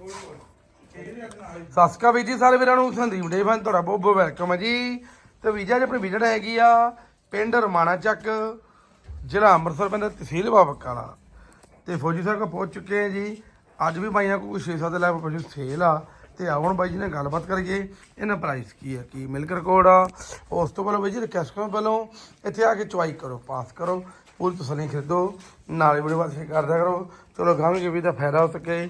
ਸਤਿ ਸ਼੍ਰੀ ਅਕਾਲ ਵੀਰ ਜੀ, ਸਾਰੇ ਵੀਰਾਂ ਨੂੰ ਸੰਦੀਪ ਡੇ ਫਨ, ਤੁਹਾਡਾ ਬਹੁਤ ਬਹੁਤ ਵੈਲਕਮ ਹੈ ਜੀ। ਤੇ ਵੀਜ਼ਾ ਜੀ ਆਪਣੀ ਵਿਜ਼ਿਟ ਹੈਗੀ ਆ ਪਿੰਡ ਰਮਾਣਾ ਚੱਕ, ਜ਼ਿਲ੍ਹਾ ਅੰਮ੍ਰਿਤਸਰ ਪੈਂਦਾ ਤਹਿਸੀਲ ਬਾਬਕਾਲਾ ਤੇ ਫੌਜੀ ਸਾਹਿਬ ਕੋਲ ਪਹੁੰਚ ਚੁੱਕੇ ਆ ਜੀ। ਅੱਜ ਵੀ ਬਾਈਆਂ ਕੋਲ ਕੋਈ 6-7 ਲੈਵਲ ਪਸ਼ੂ ਸੇਲ ਆ। ਤੇ ਆਉਣ ਬਾਈ ਜੀ ਨਾਲ ਗੱਲਬਾਤ ਕਰੀਏ, ਇਹਨਾਂ ਪ੍ਰਾਈਸ ਕੀ ਹੈ ਕੀ ਮਿਲਕ ਰਿਕਾਰਡ ਆ। ਉਸ ਤੋਂ ਪਹਿਲਾਂ ਬਾਈ ਜੀ ਰਿਕਵੈਸਟ ਕਰੋ ਪਹਿਲਾਂ। ਇੱਥੇ ਆ ਕੇ ਚੁਆਈ ਕਰੋ ਪਾਸ ਕਰੋ। ਪੂਰੀ ਤਸੱਲੀ ਖਰੀਦੋ। ਨਾਲੇ ਵੀਡੀਓ ਬਾਅਦ ਸ਼ੇਅਰ ਕਰਦਿਆ ਕਰੋ। ਚਲੋ ਗਾਵਾਂਗੇ ਵੀ ਦਾ ਫਾਇਦਾ ਹੋ ਸਕੇ।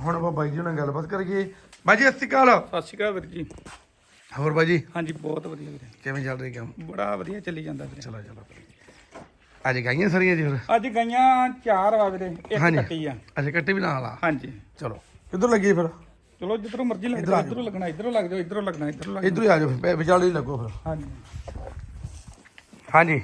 ਹੁਣ ਆਪਾਂ ਬਾਈ ਜੀ ਨਾਲ ਗੱਲਬਾਤ ਕਰੀਏ। ਬਾਈ ਜੀ ਸਤਿ ਸ਼੍ਰੀ ਅਕਾਲ। ਸਤਿ ਸ਼੍ਰੀ ਅਕਾਲ ਵੀਰ ਜੀ। ਹੋਰ ਬਾਈ ਜੀ? ਹਾਂਜੀ ਬਹੁਤ ਵਧੀਆ ਵੀਰੇ। ਕਿਵੇਂ ਚੱਲ ਰਹੀ ਕੰਮ? ਬੜਾ ਵਧੀਆ ਚੱਲੀ ਜਾਂਦਾ ਵੀਰੇ। ਚਲੋ ਚਲੋ। ਅੱਜ ਗਾਈਆਂ ਸਾਰੀਆਂ ਜੀ ਫਿਰ? ਅੱਜ ਗਈਆਂ ਚਾਰ ਵਾ ਵੀਰੇ ਇੱਕ। ਕੱਟੀ ਆ। ਅੱਛਾ ਕੱਟੇ ਵੀ ਨਾਲ ਆ? ਹਾਂਜੀ। ਚਲੋ। ਕਿੱਧਰ ਲੱਗੀ ਫਿਰ? ਚਲੋ ਜਿੱਧਰੋਂ ਮਰਜ਼ੀ ਲੱਗ ਆ ਜਾਓ। ਇਧਰੋਂ ਲੱਗਣਾ ਇਧਰੋਂ ਲੱਗ ਜਾਓ ਇਧਰੋਂ ਲੱਗਣਾ ਇਧਰੋਂ ਲੱਗ ਇਧਰ ਆ ਜਾਓ ਫਿਰ ਵਿਚਾਲੇ ਹੀ ਲੱਗੋ ਫਿਰ। ਹਾਂਜੀ। ਹਾਂਜੀ।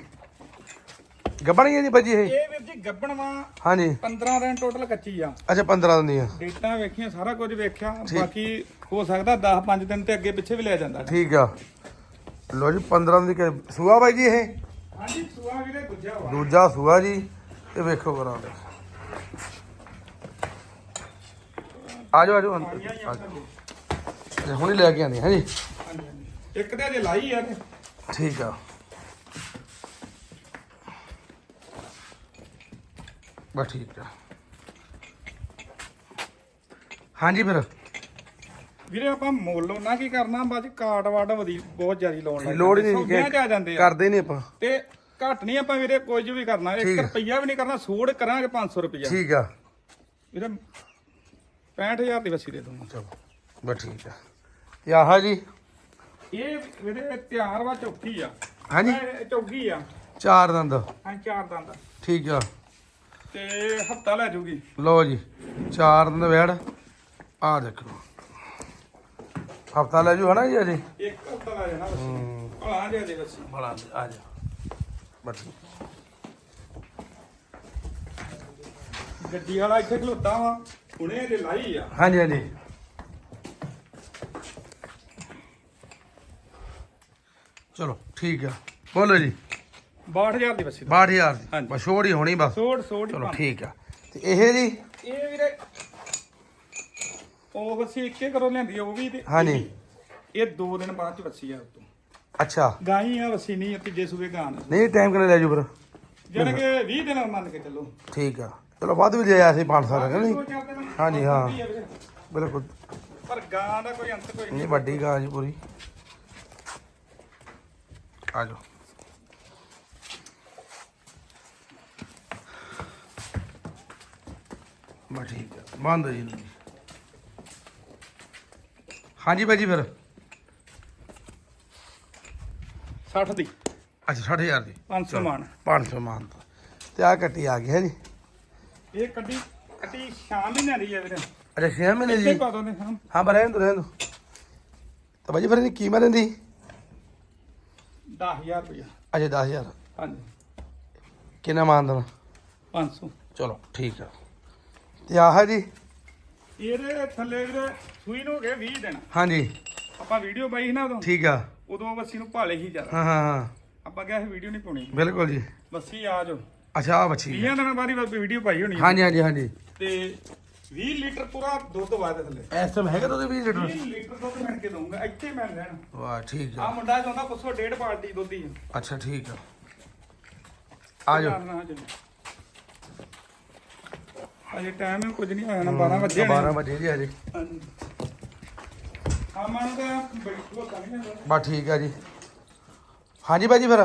ਗੱਬਣੀ ਹੈ ਜੀ ਬਾਜੀ ਇਹ? ਇਹ ਵੀਰ ਜੀ ਗੱਬਣਵਾ ਹਾਂਜੀ। 15 ਦਿਨ ਟੋਟਲ ਕੱਚੀ ਆ। ਅੱਛਾ 15 ਦਿਨ ਦੀ ਆ। ਡੇਟਾਂ ਵੇਖੀਆਂ ਸਾਰਾ ਕੁਝ ਵੇਖਿਆ ਬਾਕੀ ਹੋ ਸਕਦਾ 10 5 ਦਿਨ ਤੇ ਅੱਗੇ ਪਿੱਛੇ ਵੀ ਲਿਆ ਜਾਂਦਾ। ਠੀਕ ਆ। ਲੋ ਜੀ 15 ਦੀ ਕਿ ਸੂਆ ਬਾਈ ਜੀ ਇਹ? ਹਾਂਜੀ ਸੁਆ ਵੀਰੇ ਗੁੱਜਾ ਵਾ। ਦੂਜਾ ਸੂਆ ਜੀ। ਤੇ ਵੇਖੋ ਕਰਾਂ। ਆ ਜਾਓ ਆ ਜਾਓ ਅੰਦਰ। ਆਈਆਂ ਹੀ ਆ ਆ ਜਾਓ। ਤੇ ਹੁਣੇ ਲੈ ਕੇ ਆਂਦੇ ਹਾਂਜੀ। ਹਾਂਜੀ ਹਾਂਜੀ। ਇੱਕ ਤੇ ਅਜੇ ਲਾਈ ਆ ਤੇ ਠੀਕ ਆ। ਬਸ ਠੀਕ ਆ। ਹਾਂਜੀ ਫਿਰ। ਵੀਰੇ ਆਪਾਂ ਮੁੱਲ ਉਹਨਾਂ ਕੀ ਕਰਨਾ? ਬਾਅਦ ਕਾਟ ਵਾਟ ਵਧੀ ਬਹੁਤ ਜ਼ਿਆਦਾ ਲਾਉਣ ਲੱਗ। ਲੋੜ ਹੀ ਨਹੀਂ ਸੌਦਿਆਂ ਚ ਆ ਜਾਂਦੇ ਆ। ਕਰਦੇ ਨਹੀਂ ਆਪਾਂ। ਤੇ ਘੱਟ ਨਹੀਂ ਆਪਾਂ ਵੀਰੇ ਕੁਝ ਵੀ ਕਰਨਾ। ਠੀਕ 1 ਹੈ। ਰੁਪਈਆ ਵੀ ਨਹੀਂ ਕਰਨਾ ਸੂੜ ਕਰਾਂਗੇ 500 ਰੁਪਈਆ। ਠੀਕ ਆ। ਵੀਰੇ 65000 ਦੀ ਵਸੀ ਦੇ ਦੂੰਗਾ। ਚਲੋ ਬਸ ਠੀਕ ਆ। ਤੇ ਆਹ ਜੀ। ਇਹ ਵੀਰੇ ਤਿਆਰ ਵਾ ਚੌਕੀ ਆ। ਹਾਂਜੀ। ਇਹ ਚੌਕੀ ਆ। ਚਾਰ ਦੰਦ। ਹਾਂ ਚਾਰ ਦੰਦ। ਠੀਕ ਆ। ਤੇ ਹਫਤਾ ਲੈ ਜੂਗੀ। ਲਓ ਜੀ ਚਾਰ ਦੰਦ ਵੈੜ ਆ ਦੇਖੋ। ਹਫਤਾ ਲੈ ਜੂ ਹਨਾ ਜੀ ਅਜੇ? ਇੱਕ ਹਫਤਾ ਲੈ ਜਾਣਾ ਵਸੀ ਭਲਾ ਦੇ ਬੜਾ ਆ ਜਾ ਬਸ ਠੀਕ। ਗੱਡੀ ਵਾਲਾ ਇੱਥੇ ਖਲੋਤਾ ਵਾ ਹੁਣੇ ਜੇ ਲਾਈ ਆ। ਹਾਂਜੀ ਹਾਂਜੀ। ਚਲੋ ਠੀਕ ਆ। ਬੋਲੋ ਜੀ। 62000 ਦੀ ਵਸੀ 62000 ਦੀ। ਹਾਂਜੀ। ਬਸ ਛੋੜ ਹੀ ਹੋਣੀ ਬਸ। ਸੋੜ ਸੋੜ ਹੀ ਚਲੋ ਭਾਵੇਂ। ਠੀਕ ਆ। ਤੇ ਇਹ ਜੀ? ਇਹ ਵੀਰੇ ਉਹ ਵਸੀ ਇੱਕੇ ਕਰੋ ਲਿਆਂਦੀ ਆ ਉਹ ਵੀ ਤੇ ਹਾਂਜੀ। ਇਹ ਵੀ। ਇਹ ਦੋ ਦਿਨ ਬਾਅਦ ਚ ਵਸੀ ਆ ਉਤੋਂ ਅੱਛਾ। ਗਾਈ ਆ ਵਸੀ ਨਹੀਂ ਤੀਜੇ ਸੂਬੇ ਗਾਂ ਨੇ। ਨਹੀਂ ਟਾਈਮ ਕਿੰਨੇ ਲੈ ਜੂ ਫਿਰ? ਜਿਹੜੇ ਕਿ 20 ਦਿਨ ਮੰਨ ਕੇ ਚੱਲੋ। ਠੀਕ ਆ। ਚਲੋ ਵੱਧ ਵੀ ਲੈ ਆਇਆ ਸੀ। 500 ਦਾ ਨਹੀਂ ਹਾਂਜੀ, ਹਾਂ। ਬਿਲਕੁਲ। ਪਰ ਗਾਂ ਦਾ ਕੋਈ ਅੰਤ ਕੋਈ ਨਹੀਂ ਵੱਡੀ ਗਾਂ ਜੀ ਪੂਰੀ। ਆ ਜਾਓ। ਬਸ ਠੀਕ ਆ ਬੰਦ ਜੀ ਨੂੰ। ਹਾਂਜੀ ਭਾਜੀ ਫਿਰ। 60 ਦੀ। ਅੱਛਾ 60000 ਦੀ। 500 ਮਾਨ। 500 ਮਾਨ ਦਾ ਤੇ ਆ ਕੱਟੀ ਆ ਗਈ ਹੈ ਜੀ ਇਹ ਕੱਢੀ ਕੱਟੀ ਸ਼ਾਮ ਹੀ ਨਹੀਂ ਆ ਵੀਰੇ। ਅੱਛਾ 6 ਮਹੀਨੇ ਜੀ? ਪਾ ਦੋ ਨੇ ਹਾਂ ਹਾਂ ਰਹਿਣ ਦੋ ਰਹਿਣ ਦੋ ਤਾਂ ਭਾਜੀ ਫਿਰ ਇਹਦੀ ਕੀਮਤ ਇਹਦੀ? 10000 ਰੁਪਇਆ ਅੱਛਾ 10000 ਹਾਂਜੀ। ਕਿੰਨਾ ਮਾਨ ਦੇਣਾ? 500 ਚਲੋ ਠੀਕ ਆ। ਤੇ ਆਹ ਜੀ? ਇਹਦੇ ਥੱਲੇ ਵੀਰੇ ਸੂਈ ਨੂੰ ਹੋ ਗਏ 20 ਦਿਨ। ਹਾਂਜੀ। ਆਪਾਂ ਵੀਡੀਓ ਪਾਈ ਸੀ ਨਾ ਉਦੋਂ। ਠੀਕ ਆ। ਉਦੋਂ ਬੱਸੀ ਨੂੰ ਭਾਲੇ ਹੀ ਜ਼ਿਆਦਾ। ਹਾਂ ਹਾਂ ਹਾਂ। ਆਪਾਂ ਕਿਹਾ ਸੀ ਵੀਡੀਓ ਨਹੀਂ ਪਾਉਣੀ। ਬਿਲਕੁਲ ਜੀ। ਬੱਸੀ ਆ ਜਾਓ। ਅੱਛਾ ਆ ਬੱਚੀ 20 ਦਿਨਾਂ ਬਾਅਦ ਹੀ ਵੀਡੀਓ ਪਾਈ ਹੋਣੀ ਆ। ਹਾਂਜੀ ਹਾਂਜੀ ਹਾਂਜੀ। ਤੇ 20 ਲੀਟਰ ਪੂਰਾ ਦੁੱਧ ਵਾਦੇ ਥੱਲੇ। ਇਸ ਟਾਈਮ ਹੈਗਾ ਤੁਹਾਡੇ 20 ਲੀਟਰ? 20 ਲੀਟਰ ਦੁੱਧ ਮਿਣ ਕੇ ਦਊਂਗਾ ਇੱਥੇ ਮੈਂ ਲੈਣ ਵਾਹ ਠੀਕ ਆ। ਆ ਮੁੰਡਾ ਚਾਹੁੰਦਾ ਪੁੱਛੋ ਡੇਢ ਬਾਲਟੀ ਦੁੱਧ ਹੀ ਅੱਛਾ ਠੀਕ ਆ। ਆ ਜਾਓ। ਅਜੇ ਟਾਈਮ ਹੀ ਕੁਝ ਨਹੀਂ ਹੋਇਆ ਨਾ 12 ਵਜੇ 12 ਵਜੇ ਜੀ ਅਜੇ ਹਾਂ ਮਾਨੂੰ ਤਾਂ ਨਹੀਂ ਹੁੰਦਾ ਬਸ ਠੀਕ ਆ ਜੀ। ਹਾਂਜੀ ਭਾਜੀ ਫਿਰ।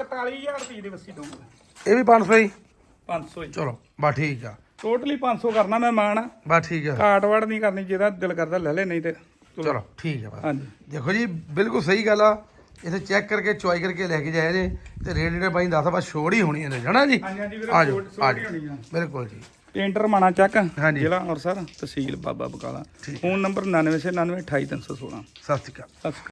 41000 ਰੁਪਏ ਦੀ ਵਸੀ ਦਊਂਗਾ। ਇਹ ਵੀ 500 ਹੀ? 500 ਹੀ। ਚਲੋ ਬਸ ਠੀਕ ਆ। ਟੋਟਲੀ 500 ਕਰਨਾ ਮੈਂ ਮਾਣ। ਬਸ ਠੀਕ ਆ। ਕਾਟ ਵੜ ਨਹੀਂ ਕਰਨੀ ਜਿਹਦਾ ਦਿਲ ਕਰਦਾ ਲੈ ਲੈ ਨਹੀਂ ਤੇ ਚਲੋ ਠੀਕ ਆ ਬਸ। ਹਾਂਜੀ। ਦੇਖੋ ਜੀ ਬਿਲਕੁਲ ਸਹੀ ਗੱਲ ਆ। ਇਥੇ ਚੈੱਕ ਕਰਕੇ ਚੁਆਈ ਕਰਕੇ ਲੈ ਕੇ ਜਾਇਆ ਜੇ। ਤੇ ਰੇਟ ਜਿਹੜੇ ਬਾਈ ਦੱਸ ਬਸ ਛੋੜ ਹੀ ਹੋਣੀ ਇਹਨੇ ਜਣਾ ਜੀ? ਹਾਂਜੀ ਹਾਂਜੀ ਵੀਰੇ ਆ ਜਾਓ ਛੋਟ- ਆ ਛੋਟ ਹੀ ਜਾਓ। ਹੋਣੀ ਆ। ਬਿਲਕੁਲ ਜੀ। ਪੇਂਟਰ ਮਾਣਾ ਚੱਕ ਹਾਂਜੀ। ਜ਼ਿਲ੍ਹਾ ਅੰਮ੍ਰਿਤਸਰ ਤਹਿਸੀਲ ਬਾਬਾ ਬਕਾਲਾ। ਫੋਨ ਨੰਬਰ 9999 28316 ਸਤਿ ਸ਼੍ਰੀ ਅਕਾਲ। ਸਤਿ ਸ਼੍ਰੀ ਅਕਾਲ।